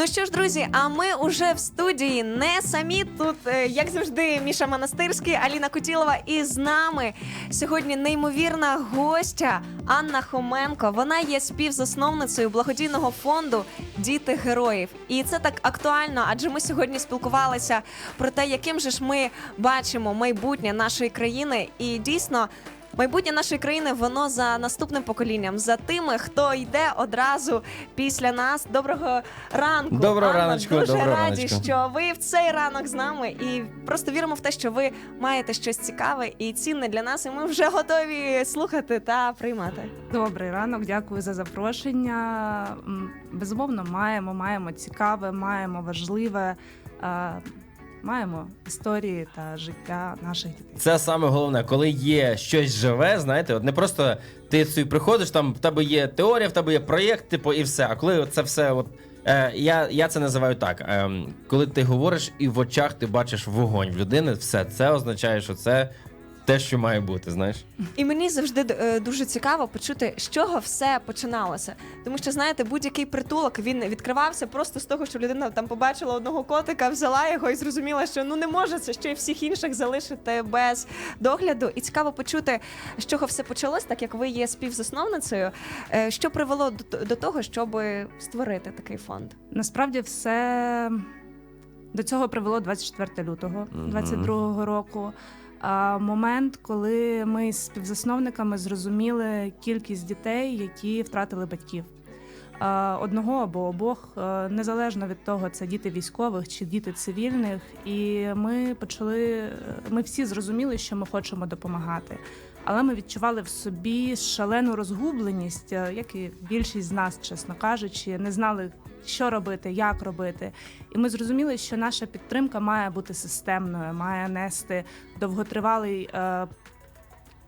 Ну що ж, друзі, а ми уже в студії не самі. Тут, е, як завжди, Міша Монастирський, Аліна Кутілова і з нами сьогодні неймовірна гостя Анна Хоменко. Вона є співзасновницею благодійного фонду Діти героїв. І це так актуально, адже ми сьогодні спілкувалися про те, яким же ж ми бачимо майбутнє нашої країни. І дійсно. Майбутнє нашої країни воно за наступним поколінням, за тими, хто йде одразу після нас. Доброго ранку. Доброго Анна, раночку, Дуже доброго раді, раночку. що ви в цей ранок з нами, і просто віримо в те, що ви маєте щось цікаве і цінне для нас. І ми вже готові слухати та приймати. Добрий ранок, дякую за запрошення. Безумовно, маємо, маємо цікаве, маємо важливе, е, маємо історії та життя наших дітей. Це саме головне, коли є щось живе, знаєте, от не просто ти собі приходиш, там в тебе є теорія, в тебе є проєкт, типу, і все. А коли це все, от е, я, я це називаю так: е, коли ти говориш і в очах ти бачиш вогонь в людини, все це означає, що це те, що має бути, знаєш. І мені завжди е, дуже цікаво почути, з чого все починалося. Тому що знаєте, будь-який притулок він відкривався просто з того, що людина там побачила одного котика, взяла його і зрозуміла, що ну не може це ще й всіх інших залишити без догляду. І цікаво почути, з чого все почалось, так як ви є співзасновницею. Е, Що привело до, до того, щоб створити такий фонд? Насправді все до цього привело 24 лютого Мгм. 22 року. Момент, коли ми з співзасновниками зрозуміли кількість дітей, які втратили батьків. Одного або обох, незалежно від того, це діти військових чи діти цивільних. І ми почали, ми всі зрозуміли, що ми хочемо допомагати. Але ми відчували в собі шалену розгубленість, е, як і більшість з нас, чесно кажучи, не знали, що робити, як робити. І ми зрозуміли, що наша підтримка має бути системною, має нести довготривалий.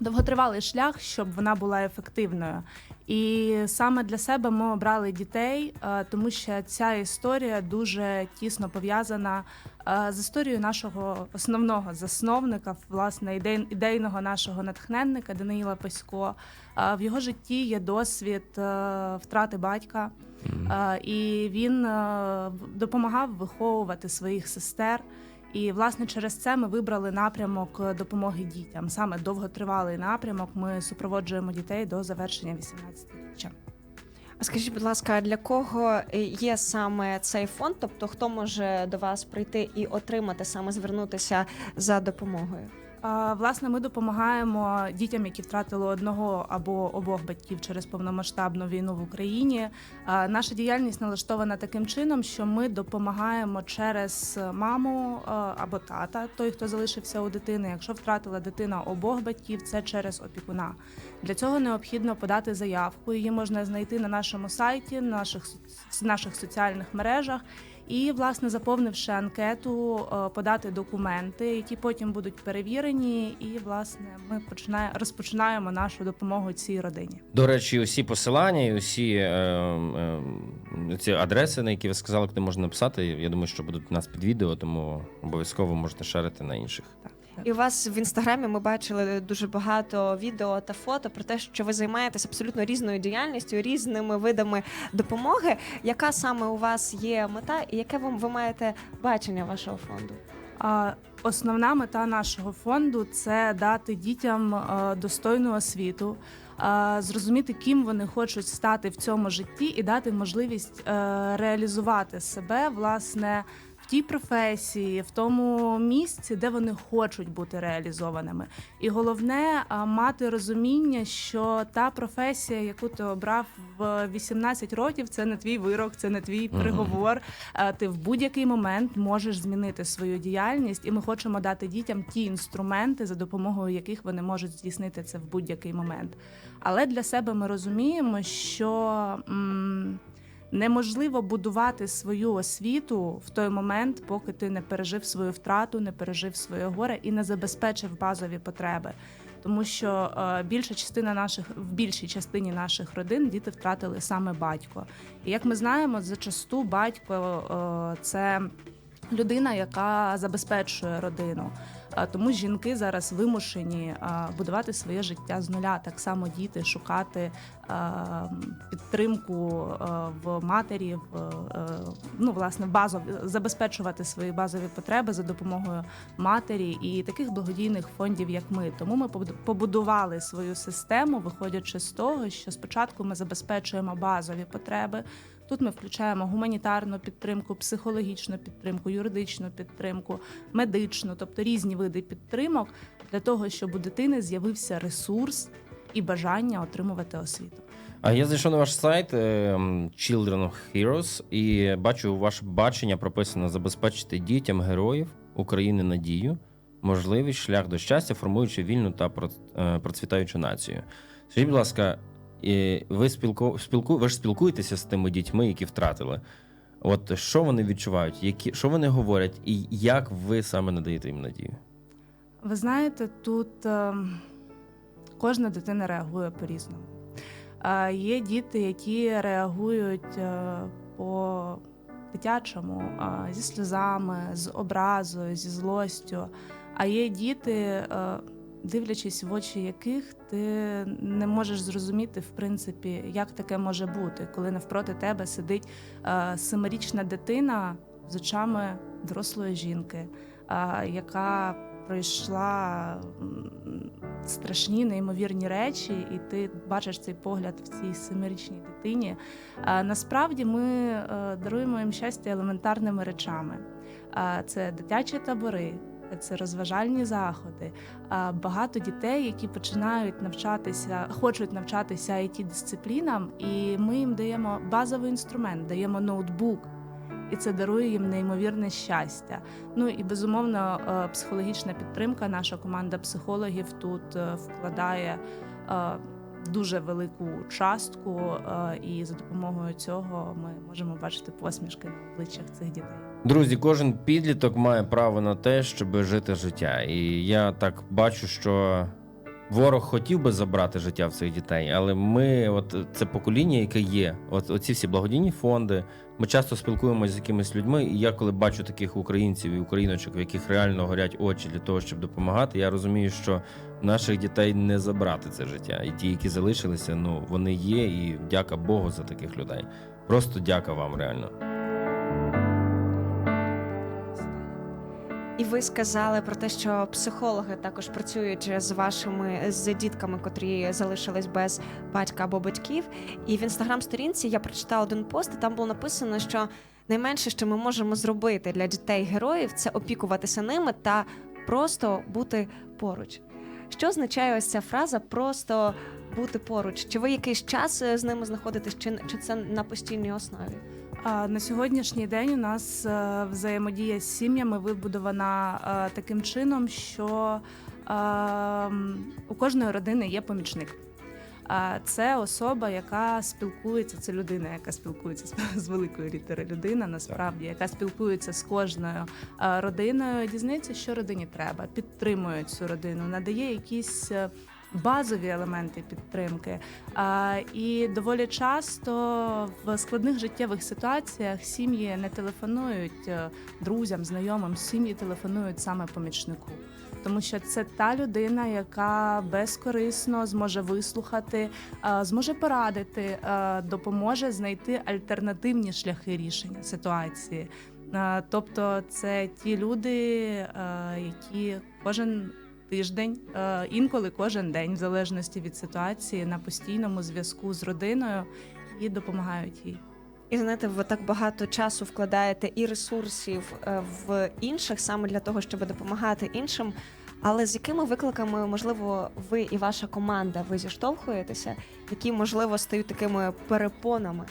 Довготривалий шлях, щоб вона була ефективною, і саме для себе ми обрали дітей, е, тому що ця історія дуже тісно пов'язана е, з історією нашого основного засновника, власне, ідейного нашого натхненника Даниїла Пасько. Е, В його житті є досвід втрати батька. І він допомагав виховувати своїх сестер. І власне через це ми вибрали напрямок допомоги дітям. Саме довготривалий напрямок. Ми супроводжуємо дітей до завершення 18-річчя. А скажіть, будь ласка, для кого е, є саме цей фонд? Тобто, хто може до вас прийти і отримати саме звернутися за допомогою? Власне, ми допомагаємо дітям, які втратили одного або обох батьків через повномасштабну війну в Україні. Наша діяльність налаштована таким чином, що ми допомагаємо через маму або тата, той, хто залишився у дитини. Якщо втратила дитина обох батьків, це через опікуна. Для цього необхідно подати заявку. Її можна знайти на нашому сайті, наших наших соціальних мережах. І, власне, заповнивши анкету, е, подати документи, які потім будуть перевірені, і власне ми починає, розпочинаємо нашу допомогу цій родині. До речі, усі посилання і усі е, е, ці адреси, на які ви сказали, куди можна написати. Я думаю, що будуть у нас під відео, тому обов'язково можете шарити на інших. Так. І у вас в інстаграмі ми бачили дуже багато відео та фото про те, що ви займаєтесь абсолютно різною діяльністю, різними видами допомоги. Яка саме у вас є мета, і яке ви, ви маєте бачення вашого фонду? А основна мета нашого фонду це дати дітям е, достойну освіту, е, зрозуміти, ким вони хочуть стати в цьому житті, і дати можливість е, реалізувати себе власне. Тій професії, в тому місці, де вони хочуть бути реалізованими, і головне мати розуміння, що та професія, яку ти обрав в 18 років, це не твій вирок, це не твій приговор. Ти в будь-який момент можеш змінити свою діяльність, і ми хочемо дати дітям ті інструменти, за допомогою яких вони можуть здійснити це в будь-який момент. Але для себе ми розуміємо, що. м, Неможливо будувати свою освіту в той момент, поки ти не пережив свою втрату, не пережив своє горе і не забезпечив базові потреби. Тому що е, більша частина наших в більшій частині наших родин діти втратили саме батько. І як ми знаємо, зачасту батько е, це людина, яка забезпечує родину. Тому жінки зараз вимушені будувати своє життя з нуля. Так само діти шукати а, підтримку в матері, в е, ну власне базов забезпечувати свої базові потреби за допомогою матері і таких благодійних фондів, як ми. Тому ми побудували свою систему, виходячи з того, що спочатку ми забезпечуємо базові потреби. Тут ми включаємо гуманітарну підтримку, психологічну підтримку, юридичну підтримку, медичну, тобто різні види підтримок для того, щоб у дитини з'явився ресурс і бажання отримувати освіту. А я зайшов на ваш сайт е, Children of Heroes і бачу ваше бачення прописано забезпечити дітям героїв України надію, можливість шлях до щастя, формуючи вільну та е, процвітаючу націю. Скажіть, будь ласка, ви спілку, спілку, ви ж спілкуєтеся з тими дітьми, які втратили. От що вони відчувають, які що вони говорять, і як ви саме надаєте їм надію? Ви знаєте, тут е, кожна дитина реагує по-різному. Е, є діти, які реагують е, по дитячому, зі сльозами, з образою, зі злостю. А є діти, е, дивлячись в очі яких ти не можеш зрозуміти, в принципі, як таке може бути, коли навпроти тебе сидить е, семирічна дитина з очами дорослої жінки, яка пройшла страшні неймовірні речі, і ти бачиш цей погляд в цій семирічній дитині. Насправді ми е, даруємо їм щастя елементарними речами. Це дитячі табори. Це розважальні заходи. Багато дітей, які починають навчатися, хочуть навчатися it дисциплінам, і ми їм даємо базовий інструмент, даємо ноутбук, і це дарує їм неймовірне щастя. Ну і безумовно, е, психологічна підтримка. Наша команда психологів тут е, вкладає е, дуже велику частку, і за допомогою цього ми можемо бачити посмішки на обличчях цих дітей. Друзі, кожен підліток має право на те, щоб жити життя. І я так бачу, що ворог хотів би забрати життя в цих дітей, але ми, от це покоління, яке є, от оці всі благодійні фонди. Ми часто спілкуємося з якимись людьми, і я коли бачу таких українців і україночок, в яких реально горять очі для того, щоб допомагати, я розумію, що наших дітей не забрати це життя. І ті, які залишилися, ну вони є, і дяка Богу за таких людей. Просто дяка вам реально. І ви сказали про те, що психологи також працюють з вашими з дітками, котрі залишились без батька або батьків. І в інстаграм-сторінці я прочитала один пост, і там було написано, що найменше, що ми можемо зробити для дітей героїв, це опікуватися ними та просто бути поруч. Що означає ось ця фраза просто бути поруч? Чи ви якийсь час е, з ними знаходитесь, чи, чи це на постійній основі? На сьогоднішній день у нас е, взаємодія з сім'ями вибудована е, таким чином, що е, у кожної родини є помічник. Це особа, яка спілкується, це людина, яка спілкується з- великої літери людина, насправді, яка спілкується з кожною родиною, дізнається, що родині треба, підтримує цю родину, надає якісь базові елементи підтримки. І доволі часто в складних життєвих ситуаціях сім'ї не телефонують е, друзям, знайомим, сім'ї телефонують саме помічнику. Тому що це та людина, яка безкорисно зможе вислухати, е, зможе порадити, е, допоможе знайти альтернативні шляхи рішення ситуації. Тобто, це ті люди, які кожен тиждень, е, інколи кожен день, в залежності від ситуації, на постійному зв'язку з родиною і допомагають їй. І знаєте, ви так багато часу вкладаєте і ресурсів е, в інших саме для того, щоб допомагати іншим. Але з якими викликами, можливо, ви і ваша команда ви зіштовхуєтеся, які можливо стають такими перепонами?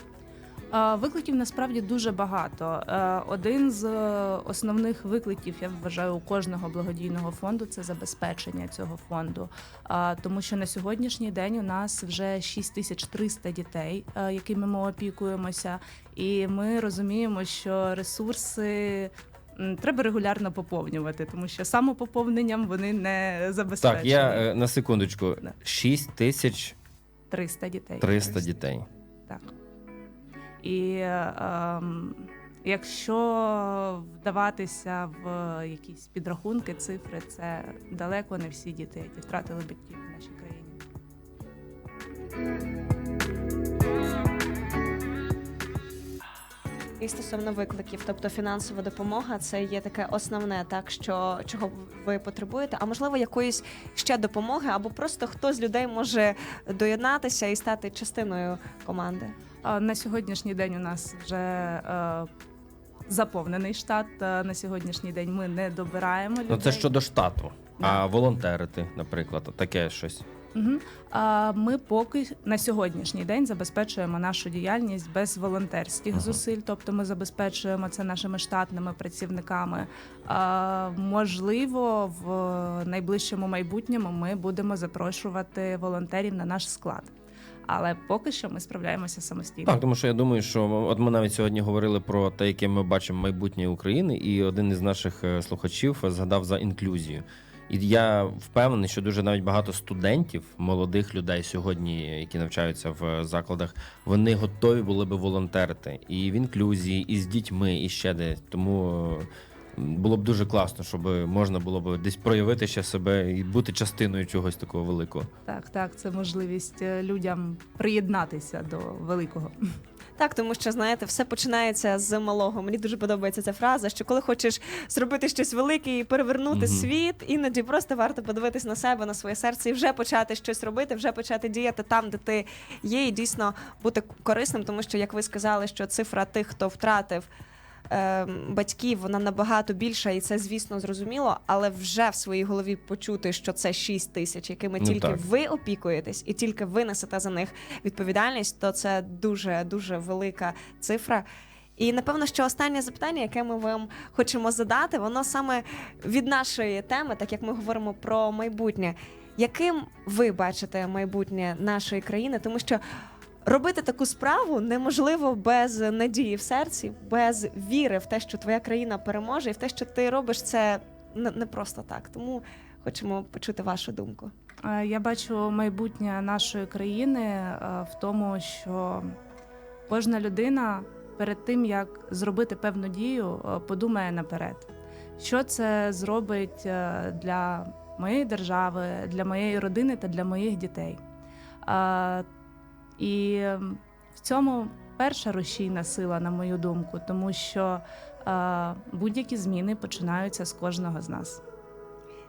Викликів насправді дуже багато. Е, Один з е, основних викликів, я вважаю, у кожного благодійного фонду це забезпечення цього фонду. Тому що на сьогоднішній день у нас вже 6300 дітей, е, якими ми опікуємося, і ми розуміємо, що ресурси. Треба регулярно поповнювати, тому що самопоповненням вони не забезпечені. Так, я на секундочку. Да. 6 тисяч 300 дітей. 300 дітей. Так. І ем, Якщо вдаватися в якісь підрахунки, цифри, це далеко не всі діти, які втратили батьків в нашій країні. І стосовно викликів, тобто фінансова допомога, це є таке основне, так що чого ви потребуєте, а можливо якоїсь ще допомоги, або просто хто з людей може доєднатися і стати частиною команди. На сьогоднішній день у нас вже е, заповнений штат. На сьогоднішній день ми не добираємо людей. Ну це щодо штату. А волонтерити, наприклад, таке щось. Угу. А ми поки на сьогоднішній день забезпечуємо нашу діяльність без волонтерських Ага. зусиль, тобто ми забезпечуємо це нашими штатними працівниками. А, можливо, в найближчому майбутньому ми будемо запрошувати волонтерів на наш склад. Але поки що ми справляємося самостійно. Так, тому що я думаю, що от ми навіть сьогодні говорили про те, яке ми бачимо майбутнє України, і один із наших е, слухачів згадав за інклюзію. І я впевнений, що дуже навіть багато студентів, молодих людей сьогодні, які навчаються в закладах, вони готові були би волонтерити і в інклюзії, і з дітьми, і ще десь. Тому е, було б дуже класно, щоб можна було б десь проявити ще себе і бути частиною чогось такого великого. Так, так, це можливість е, людям приєднатися до великого. Так, тому що знаєте, все починається з малого. Мені дуже подобається ця фраза, що коли хочеш зробити щось велике і перевернути Мгм. світ, іноді просто варто подивитись на себе, на своє серце і вже почати щось робити, вже почати діяти там, де ти є, і дійсно бути корисним, тому що, як ви сказали, що цифра тих, хто втратив. Ем, Батьків вона набагато більша, і це звісно зрозуміло, але вже в своїй голові почути, що це 6 тисяч, якими Ну, тільки так. ви опікуєтесь, і тільки ви несете за них відповідальність, то це дуже дуже велика цифра. І напевно, що останнє запитання, яке ми вам хочемо задати, воно саме від нашої теми, так як ми говоримо про майбутнє. Яким ви бачите майбутнє нашої країни? Тому що робити таку справу неможливо без надії в серці, без віри в те, що твоя країна переможе, і в те, що ти робиш це не просто так. Тому хочемо почути вашу думку. Е, Я бачу майбутнє нашої країни е, в тому, що кожна людина перед тим, як зробити певну дію, е, подумає наперед, що це зробить для моєї держави, для моєї родини та для моїх дітей. І ем, в цьому перша рушійна сила, на мою думку, тому що е, будь-які зміни починаються з кожного з нас.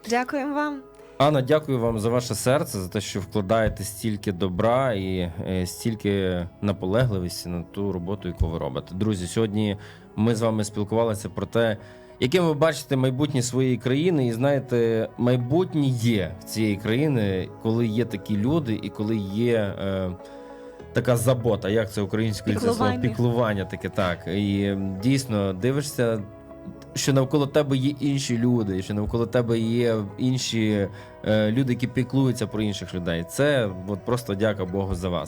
Дякуємо вам. Анна, дякую вам за ваше серце, за те, що вкладаєте стільки добра і е, стільки наполегливості на ту роботу, яку ви робите. Друзі, сьогодні ми з вами спілкувалися про те, яким ви бачите майбутнє своєї країни, і знаєте, майбутнє є в цієї країни, коли є такі люди, і коли є. Е, Така забота, як це українською це слово Піклування. таке так. І дійсно дивишся, що навколо тебе є інші люди, що навколо тебе є інші е, люди, які піклуються про інших людей. Це от просто дяка Богу за вас.